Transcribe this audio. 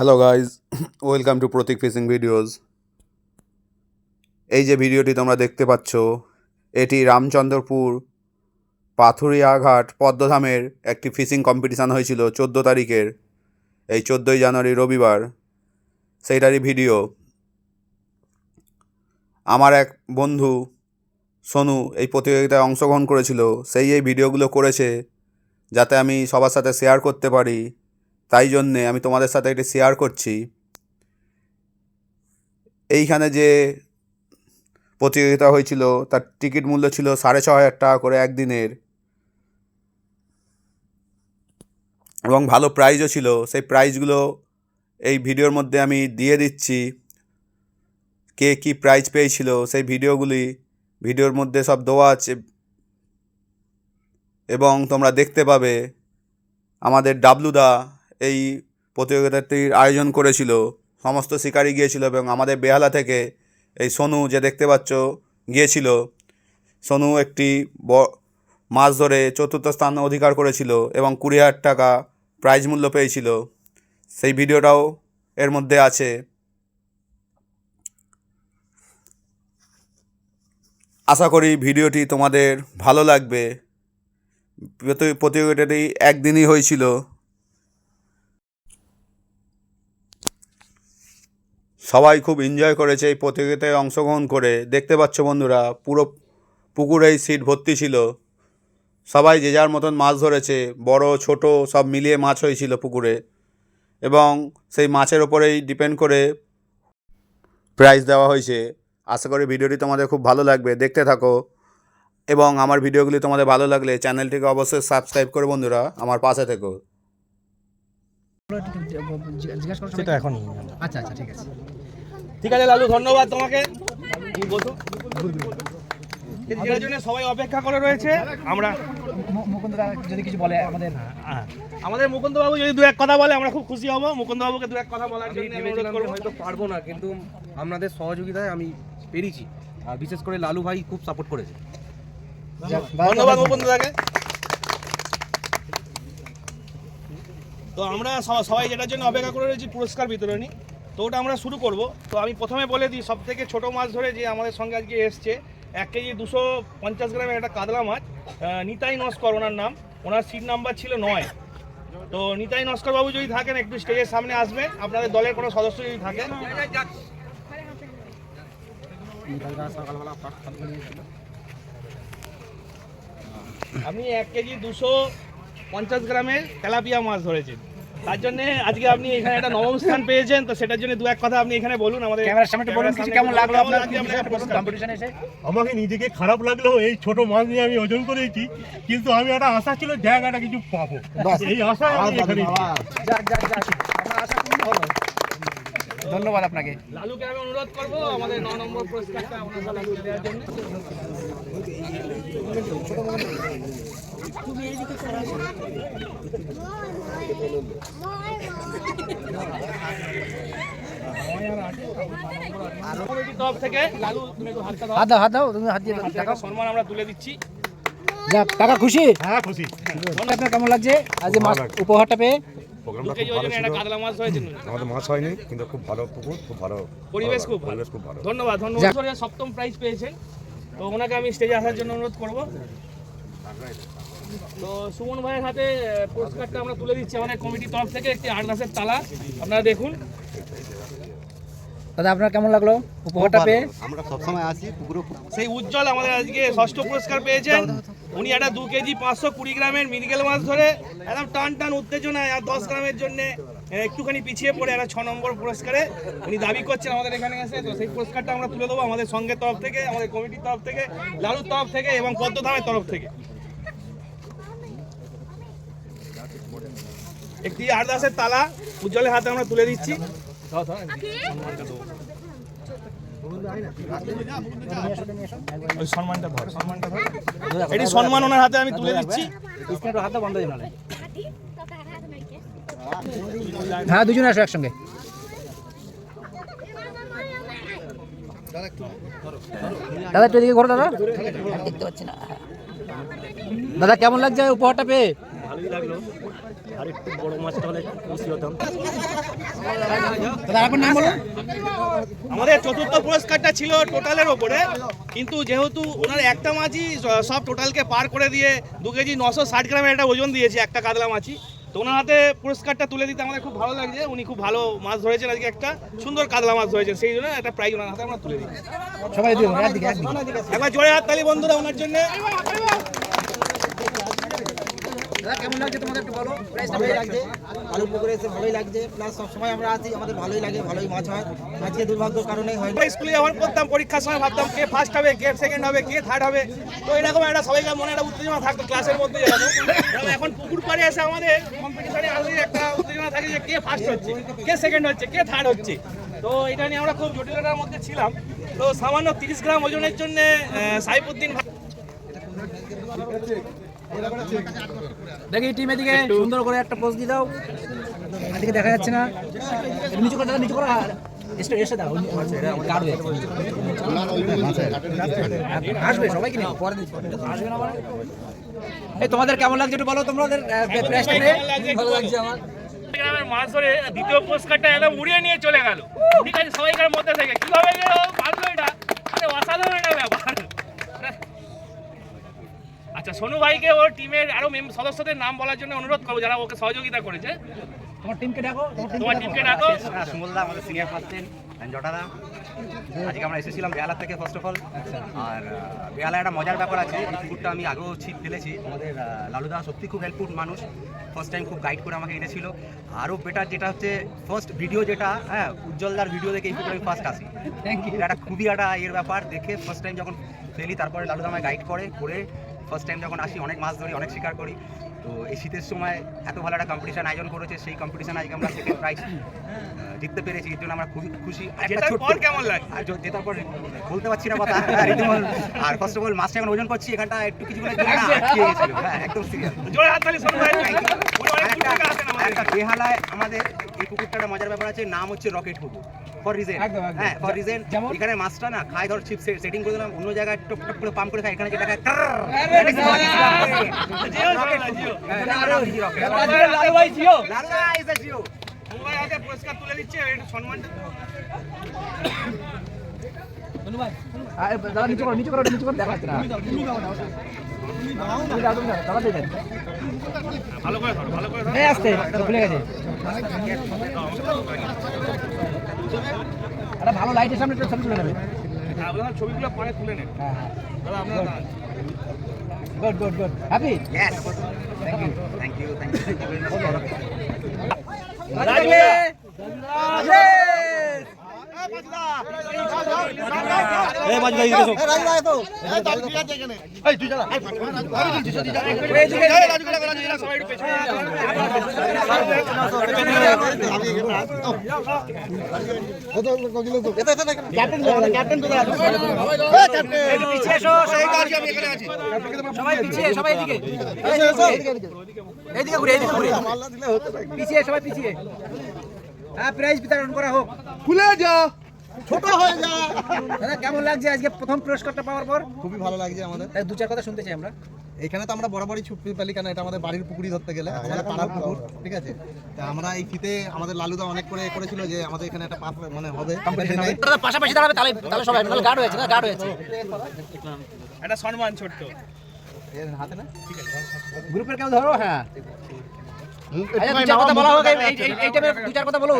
Hello guys welcome to Pratik fishing videos এই যে ভিডিওটি তোমরা দেখতে পাচ্ছ, এটি রামচন্দ্রপুর পাথুরিয়াঘাট পদ্মধামের একটি ফিশিং কম্পিটিশান হয়েছিল চোদ্দ তারিখের, এই চোদ্দোই জানুয়ারি রবিবার। সেইটারই ভিডিও। আমার এক বন্ধু সোনু এই প্রতিযোগিতায় অংশগ্রহণ করেছিল, সেই এই ভিডিওগুলো করেছে যাতে আমি সবার সাথে শেয়ার করতে পারি। তাই জন্যে আমি তোমাদের সাথে এটি শেয়ার করছি। এইখানে যে প্রতিযোগিতা হয়েছিল, তার টিকিট মূল্য ছিল সাড়ে ছ হাজার টাকা করে একদিনের। এবং ভালো প্রাইজও ছিল। সেই প্রাইজগুলো এই ভিডিওর মধ্যে আমি দিয়ে দিচ্ছি। কে কী প্রাইজ পেয়েছিল, সেই ভিডিওগুলি ভিডিওর মধ্যে সব দেওয়া আছে। এবং তোমরা দেখতে পাবে আমাদের ডাবলুদা এই প্রতিযোগিতাটির আয়োজন করেছিল। সমস্ত শিকারী গিয়েছিল এবং আমাদের বেহালা থেকে এই সোনু যে দেখতে পাচ্ছ গিয়েছিল। সোনু একটি মাছ ধরে চতুর্থ স্থান অধিকার করেছিল এবং কুড়ি হাজার টাকা প্রাইজ মূল্য পেয়েছিল। সেই ভিডিওটাও এর মধ্যে আছে। আশা করি ভিডিওটি তোমাদের ভালো লাগবে। প্রতিযোগিতাটি একদিনই হয়েছিল। সবাই খুব এনজয় করেছে এই প্রতিযোগিতায় অংশগ্রহণ করে। দেখতে পাচ্ছ বন্ধুরা, পুরো পুকুরেই সিট ভর্তি ছিল। সবাই যে যার মতন মাছ ধরেছে, বড়, ছোট, সব মিলিয়ে মাছ হয়েছিল পুকুরে। এবং সেই মাছের ওপরেই ডিপেন্ড করে প্রাইজ দেওয়া হয়েছে। আশা করি ভিডিওটি তোমাদের খুব ভালো লাগবে, দেখতে থাকো। এবং আমার ভিডিওগুলি তোমাদের ভালো লাগলে চ্যানেলটিকে অবশ্যই সাবস্ক্রাইব করে বন্ধুরা, আমার পাশে থেকো। সেটা এখন আচ্ছা আচ্ছা ঠিক আছে। ঠিক আছে লালু ধন্যবাদ তোমাকে। যেটার জন্য সবাই অপেক্ষা করে রয়েছে। আমরা মুকুন্দরা যদি কিছু বলে আমাদের। আমাদের মুকুন্দ বাবু যদি দু এক কথা বলে আমরা খুব খুশি হব। মুকুন্দ বাবুকে দু এক কথা বলার জন্য হয়তো পারব না কিন্তু আপনাদের সহযোগিতায় আমি পেরেছি। আর বিশেষ করে লালু ভাই খুব সাপোর্ট করেছে। ধন্যবাদ। মুকুন্দ দাকে তো আমরা সবাই যেটার জন্য অপেক্ষা করে রয়েছি পুরস্কার বিতরণী। তো ওটা আমরা শুরু করব। তো আমি প্রথমে বলে দিই সব থেকে ছোটো মাছ ধরে যে আমাদের সঙ্গে আজকে এসছে, এক কেজি দুশো পঞ্চাশ গ্রামের একটা কাতলা মাছ নিতাই নস্কর ওনার নাম। ওনার সিট নাম্বার ছিল নয়। তো নিতাই নস্কর বাবু যদি থাকেন, একটু স্টেজের সামনে আসবেন। আপনাদের দলের কোনো সদস্য যদি থাকেন আপনি এক কেজি দুশো পঞ্চাশ গ্রামের তেলাপিয়া মাছ ধরেছেন তার জন্য আজকে আপনি এখানে একটা নবম স্থান পেয়েছেন তো সেটার জন্য দু এক কথা আপনি এখানে বলুন আমাদের ক্যামেরার সামনে বলুন কিছু কেমন লাগল আপনার কম্পিটিশন এসে আমাকে নিজেকে খারাপ লাগল এই ছোট মাছ নিয়ে আমি ওজন করেছি কিন্তু আমি একটা আশা ছিল জায়গাটা কিছু পাবো। এই আশা আমি এখানে যাক যাক যাক। আমার আশা পূর্ণ হলো। ধন্যবাদ আপনাকে। লালুকে আমি অনুরোধ করব আমাদের ন নম্বর পুরস্কারটা আপনার সাথে দেওয়ার জন্য। কমিটির তরফ থেকে লালু তুমি একটু দাও হাত দাও হাত দাও তুমি হাত দিয়ে সম্মান আমরা তুলে দিচ্ছি। যাক কাকা খুশি? হ্যাঁ খুশি। আপনার কেমন লাগছে? আজ উপহারটা পেয়ে? দু কেজি ওজনে একটা কাতলা মাছ হয়েছে। আমাদের মাছ হয়নি কিন্তু খুব ভালো পুকুর খুব ভালো পরিবেশ খুব ভালো। খুব ভালো। ধন্যবাদ ধন্যবাদ। সপ্তম প্রাইজ পেয়েছেন। তো ওনাকে আমি স্টেজে আসার জন্য অনুরোধ করব। তো সুমন ভাইয়ের হাতে পুরস্কারটা আমরা তুলে দিচ্ছি আমাদের কমিটির তরফ থেকে একটি আট গাছের তালা। আপনারা দেখুন। দাদা আপনার কেমন লাগল উপহারটা পেয়ে? আমরা সবসময় আসি পুকুরে সেই উজ্জ্বল আমাদের আজকে ষষ্ঠ পুরস্কার পেয়েছেন। উনি একটা দু কেজি পাঁচশো কুড়ি গ্রামের মিরগেল মাছ ধরে একদম টান টান উত্তেজনায় আর দশ গ্রামের জন্য একটুখানি পিছিয়ে পড়ে একটা ছ নম্বর পুরস্কারে। উনি দাবি করছেন আমাদের এখানে এসে, তো সেই পুরস্কারটা আমরা তুলে দেবো আমাদের সঙ্গের তরফ থেকে, আমাদের কমিটির তরফ থেকে, লালুর তরফ থেকে এবং পদ্মধামের তরফ থেকে। একটি আরদাসের তালা উজ্জ্বলের হাতে আমরা তুলে দিচ্ছি দাও, দাও, সম্মানটা দেবো। ওই সম্মানটা ধর সম্মানটা ধর। এটি সম্মান ওনার হাতে আমি তুলে দিচ্ছি। স্ক্রিনটা হাত বন্ধ জানালে হ্যাঁ দুজনে আসো একসঙ্গে। দাদা একটু এদিকে ঘোরো দাদা। দেখতে পাচ্ছি না দাদা কেমন লাগছে উপহারটা পেয়ে? ভালোই লাগল। আর একটু বড় মাছটা হলে খুশি হতাম। নাম বলুন আমাদের চতুর্থ পুরস্কারটা ছিল টোটালের ওপরে কিন্তু যেহেতু ওনার একটা মাছই সব টোটালকে পার করে দিয়ে দু কেজি নশো ষাট গ্রামের একটা ওজন দিয়েছে একটা কাতলা মাছই। তো ওনার হাতে পুরস্কারটা তুলে দিতে আমাদের খুব ভালো লাগছে। উনি খুব ভালো মাছ ধরেছেন আজকে একটা সুন্দর কাতলা মাছ ধরেছেন। সেই জন্য একটা প্রাইজ ওনার হাতে আমরা তুলে দিই। সবাই দিও একদিকে একদিকে। একবার জোরে হাততালি বন্ধুরা ওনার জন্য। কেমন লাগছে তোমাদের একটু বলো? ভালোই লাগছে। আলু পুকুরে এসে ভালোই লাগছে। প্লাস সবসময় আমরা আছি আমাদের ভালোই লাগে ভালোই মাছ হয়। আজকে দুর্ভাগ্যের কারণে হয় স্কুলে যখন পড়তাম পরীক্ষার সময় ভাবতাম কে ফার্স্ট হবে কে সেকেন্ড হবে কে থার্ড হবে। তো এরকম একটা সবাইকার মনে একটা উত্তেজনা থাকতো ক্লাসের মধ্যে। এখন পুকুর পাড়ে এসে আমাদের কম্পিটিশনে আসলে একটা উত্তেজনা থাকে যে কে ফার্স্ট হচ্ছে কে সেকেন্ড হচ্ছে কে থার্ড হচ্ছে। তো এটা নিয়ে আমরা খুব জটিলতার মধ্যে ছিলাম। তো সামান্য তিরিশ গ্রাম ওজনের জন্য সাইফুদ্দিন দেখি টিম এদিকে সুন্দর করে একটা পোজ দিয়ে দাও। এদিকে দেখা যাচ্ছে না। নিচু করে নিচু করে এসে এসে দাও। কাটবে আসবে সবাইকে নিয়ে। পরে আসবে না মানে? এই তোমাদের কেমন লাগছে একটু বলো তোমাদের প্রাইসটা ভালো লাগছে আমার। গ্রামের মাছ ধরে দ্বিতীয় পুরস্কারটা একদম উড়িয়ে নিয়ে চলে গেল। ঠিক আছে সবাইকার মধ্যে থেকে। কীভাবে এটা? আরে অসাধারণ ব্যাপার। আচ্ছা সোনু ভাইকে ওর টিমের আরও মেম- সদস্যদের নাম বলার জন্য অনুরোধ করব যারা ওকে সহযোগিতা করেছে। তোমার টিমকে ডাকো তোমার টিমকে ডাকো। সুমলদা আমাদের সিনিয়র পার্সেন জটাদা আজকে আমরা এসেছিলাম বেহালা থেকে ফার্স্ট অফ অল আর বেহালা একটা মজার ব্যাপার আছে এই পুকুরটা আমি আগেও ছিপ ফেলেছি। আমাদের লালুদা সত্যি খুব হেল্পফুল মানুষ। ফার্স্ট টাইম খুব গাইড করে আমাকে এনেছিল। আরও বেটার যেটা হচ্ছে ফার্স্ট ভিডিও যেটা হ্যাঁ উজ্জ্বলদার ভিডিও দেখে এই পুকুরে আমি ফার্স্ট আসি। এটা একটা খুবই একটা এর ব্যাপার। দেখে ফার্স্ট টাইম যখন ফেলি তারপরে লালুদা আমায় গাইড করে করে ফার্স্ট টাইম যখন আসি অনেক মাছ ধরি অনেক শিকার করি। তো এই শীতের সময় এত ভালো একটা কম্পিটিশন আয়োজন করেছে সেই কম্পিটিশন আজকে আমরা সেকেন্ড প্রাইজ জিততে পেরেছি। এর জন্য আমরা খুবই খুশি। কেমন লাগে? আর জেতার পর বলতে পারছি না কথা আর আর ফার্স্ট অফ অল মাছটা এখন ওজন করছি এখানটা একটু কিছু গেছিল। হ্যাঁ একদম সিরিয়াস একটা বেহালায় আমাদের এই পুকুরটার একটা মজার ব্যাপার আছে নাম হচ্ছে রকেট পুকুর ফর রিজেন। হ্যাঁ ফর রিজেন এখানে মাছটা না খায় ধর চিপ সেটিং করে দিলাম অন্য জায়গায় টপ টপ করে পাম্প করে খায় এখানে যেটা খায় পুরস্কার তুলে দিচ্ছে সম্মানটা দাদা নিচু করো নিচু করো নিচু করো দেখা যাচ্ছে না তুমি দাও, তুমি দাও, দাদা দিয়ে দেন ভালো করে ভালো করে আসতে ভুলে গেছে একটা ভালো লাইটের সামনে একটা ছবি তুলে নেবে আপনার ছবিগুলো পরে তুলে নেন হ্যাঁ দাদা আপনারা গুড গুড গুড হ্যাপি. রাজবে সবাই পিছিয়ে সবাই এদিকে এদিকে ঘুরে এদিকে ঘুরে পিছিয়ে সবাই পিছিয়ে হ্যাঁ প্রাইজ বিতরণ করা হোক খুলে যা ছোট হয়ে যা। দাদা কেমন লাগছে আজকে প্রথম পুরস্কারটা পাওয়ার পর? খুবই ভালো লাগছে আমাদের। দু চার কথা শুনতে চাই আমরা। এখানে তো আমরা বরাবরই পালি কেন? এটা আমাদের বাড়ির পুকুরই ধরতে গেলে। আমাদের পাড়ার পুকুর ঠিক আছে? তা আমরা এই শীতে আমাদের লালুদা অনেক করে করেছিল যে আমাদের এখানে একটা পাস মানে হবে। পাশাপাশি দাঁড়াবে তাহলে তাহলে সবাই তাহলে গার্ড হয়েছে না গার্ড হয়েছে। একটা সম্মান ছোট্ট। হাতে না? গ্রুপের কেউ ধরো? হ্যাঁ। আচ্ছা, কথা বলা হোক এই দু চার কথা বলো।